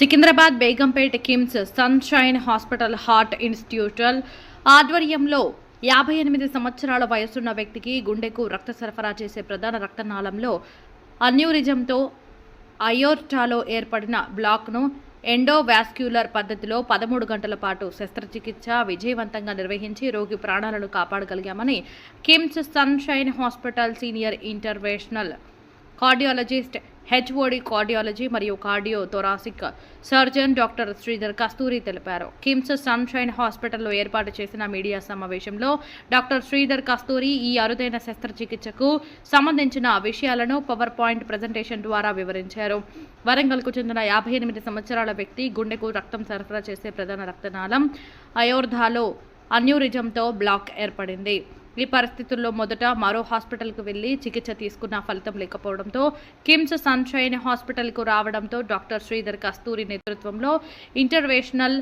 Secunderabad Begumpet KIMS Sunshine hospital heart ఇన్స్టిట్యూటల్ ఆధ్వర్యంలో యాభై ఎనిమిది సంవత్సరాల వయసున్న వ్యక్తికి గుండెకు రక్త సరఫరా చేసే ప్రధాన రక్తనాళంలో అన్యూరిజంతో అయోర్టాలో ఏర్పడిన బ్లాక్ను ఎండోవాస్క్యులర్ పద్ధతిలో పదమూడు గంటల పాటు శస్త్రచికిత్స విజయవంతంగా నిర్వహించి రోగి ప్రాణాలను కాపాడగలిగామని KIMS Sunshine hospital senior interventional cardiologist HOD cardiology మరియు cardio thoracic surgeon doctor Sridhar Kasturi తెలిపారు. కిమ్స్ సన్షైన్ హాస్పిటల్లో ఏర్పాటు చేసిన మీడియా సమావేశంలో డాక్టర్ శ్రీధర్ కస్తూరి ఈ అరుదైన శస్త్రచికిత్సకు సంబంధించిన విషయాలను పవర్ పాయింట్ ప్రజెంటేషన్ ద్వారా వివరించారు. వరంగల్కు చెందిన యాభై ఎనిమిది సంవత్సరాల వ్యక్తి గుండెకు రక్తం సరఫరా చేసే ప్రధాన రక్తనాళం అయోర్ధాలో అన్యూరిజంతో బ్లాక్ ఏర్పడింది. ఈ పరిస్థితుల్లో మొదట మరో హాస్పిటల్కు వెళ్ళి చికిత్స తీసుకున్న ఫలితం లేకపోవడంతో కిమ్స్ సన్షైన్ హాస్పిటల్కు రావడంతో డాక్టర్ శ్రీధర్ కస్తూరి నేతృత్వంలో ఇంటర్వేషనల్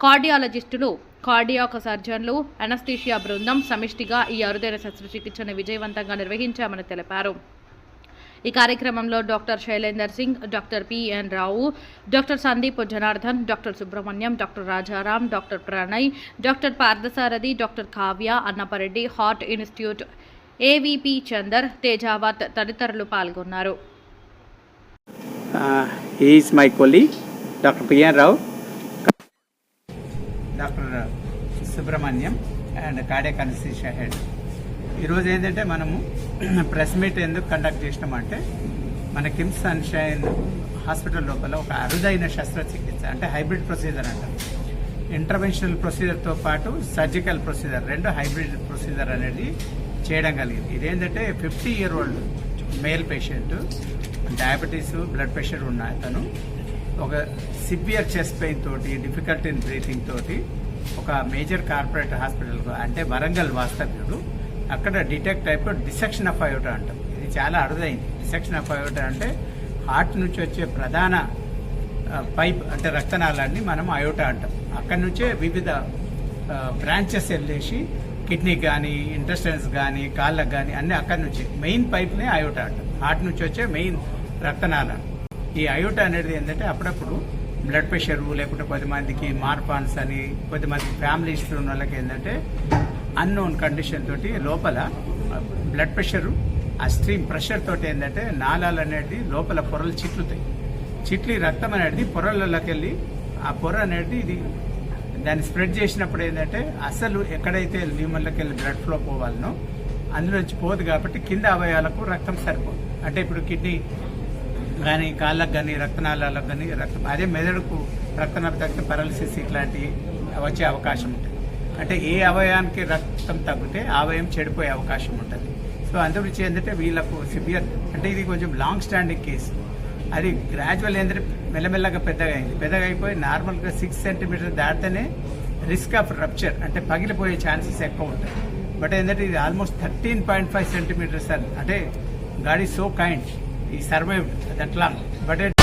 కార్డియాలజిస్టులు కార్డియాక్ సర్జన్లు అనస్థీషియా బృందం సమిష్టిగా ఈ అరుదైన శస్త్రచికిత్సను విజయవంతంగా నిర్వహించామని తెలిపారు. ఈ కార్యక్రమంలో doctor Shailender Singh doctor P N Rao doctor Sandeep Janardhan doctor Subrahmanyam doctor Rajaram doctor Pranay doctor Parthasarathi doctor Kavya Annapareddy heart institute AVP Chander Tejavath తదితరులు పాల్గొన్నారు. Uh, he is my doctor Subrahmanyam and cardiac anaesthesia head. ఈరోజు ఏంటంటే మనము press meet ఎందుకు conduct చేసినామంటే మన KIMS sunshine hospital లోపల ఒక అరుదైన శస్త్రచికిత్స అంటే హైబ్రిడ్ ప్రొసీజర్ అంటారు ఇంటర్వెన్షనల్ ప్రొసీజర్తో పాటు సర్జికల్ ప్రొసీజర్ రెండు హైబ్రిడ్ ప్రొసీజర్ అనేది చేయడం కలిగింది. ఇదేంటంటే fifty year old male patient diabetes blood pressure ఉన్న అతను ఒక సివియర్ చెస్ట్ పెయిన్ తోటి డిఫికల్ట్ ఇన్ బ్రీతింగ్ తోటి ఒక మేజర్ కార్పొరేట్ హాస్పిటల్ అంటే వరంగల్ వాస్తవ్యుడు అక్కడ డిటెక్ట్ అయిపోయి డిసెక్షన్ ఆఫ్ అయోటా అంటాం. ఇది చాలా అరుదైంది. డిసెక్షన్ ఆఫ్ అయోటా అంటే హార్ట్ నుంచి వచ్చే ప్రధాన పైప్ అంటే రక్తనాళాన్ని మనం అయోటా అంటాం. అక్కడి నుంచే వివిధ బ్రాంచెస్ వెళ్ళేసి కిడ్నీ కానీ ఇంటెస్టైన్స్ కానీ కాళ్ళకు కానీ అన్నీ అక్కడి నుంచి మెయిన్ పైప్నే అయోటా అంటాం. హార్ట్ నుంచి వచ్చే మెయిన్ రక్తనాళం. ఈ అయోటా అనేది ఏంటంటే అప్పుడప్పుడు బ్లడ్ ప్రెషర్ లేకుంటే కొద్దిమందికి మార్పాన్స్ అని కొద్దిమందికి ఫ్యామిలీ హిస్టరీ ఉన్న వాళ్ళకి ఏంటంటే అన్నోన్ కండిషన్ తోటి లోపల బ్లడ్ ప్రెషరు ఆ స్ట్రీమ్ ప్రెషర్ తోటి ఏంటంటే నాళాలు అనేది లోపల పొరలు చిట్లుతాయి. చిట్లి రక్తం అనేది పొరలలోకి వెళ్ళి ఆ పొర అనేది ఇది దాన్ని స్ప్రెడ్ చేసినప్పుడు ఏంటంటే అసలు ఎక్కడైతే లీమర్లోకి వెళ్ళి బ్లడ్ ఫ్లో పోవాలనో అందులోంచి పోదు కాబట్టి కింద అవయాలకు రక్తం సరిపోదు. అంటే ఇప్పుడు కిడ్నీ కానీ కాళ్ళకు కానీ రక్తనాళాలకు కానీ రక్తం అదే మెదడుకు రక్తనాభ రక్త పరాలసిస్ ఇట్లాంటివి వచ్చే అవకాశం ఉంటుంది. అంటే ఏ అవయవానికి రక్తం తగ్గితే అవయం చెడిపోయే అవకాశం ఉంటుంది. సో అందుగురించి ఏంటంటే వీళ్ళకు సివియర్ అంటే ఇది కొంచెం లాంగ్ స్టాండింగ్ కేసు అది గ్రాడ్యువల్ ఏంటంటే మెల్లమెల్లగా పెద్దగా అయింది. పెద్దగా అయిపోయి నార్మల్గా సిక్స్ సెంటీమీటర్ దాటితేనే రిస్క్ ఆఫ్ రప్చర్ అంటే పగిలిపోయే ఛాన్సెస్ ఎక్కువ ఉంటాయి. బట్ ఏంటంటే ఇది almost thirteen point five centimetres అంటే God is so kind he survived that long but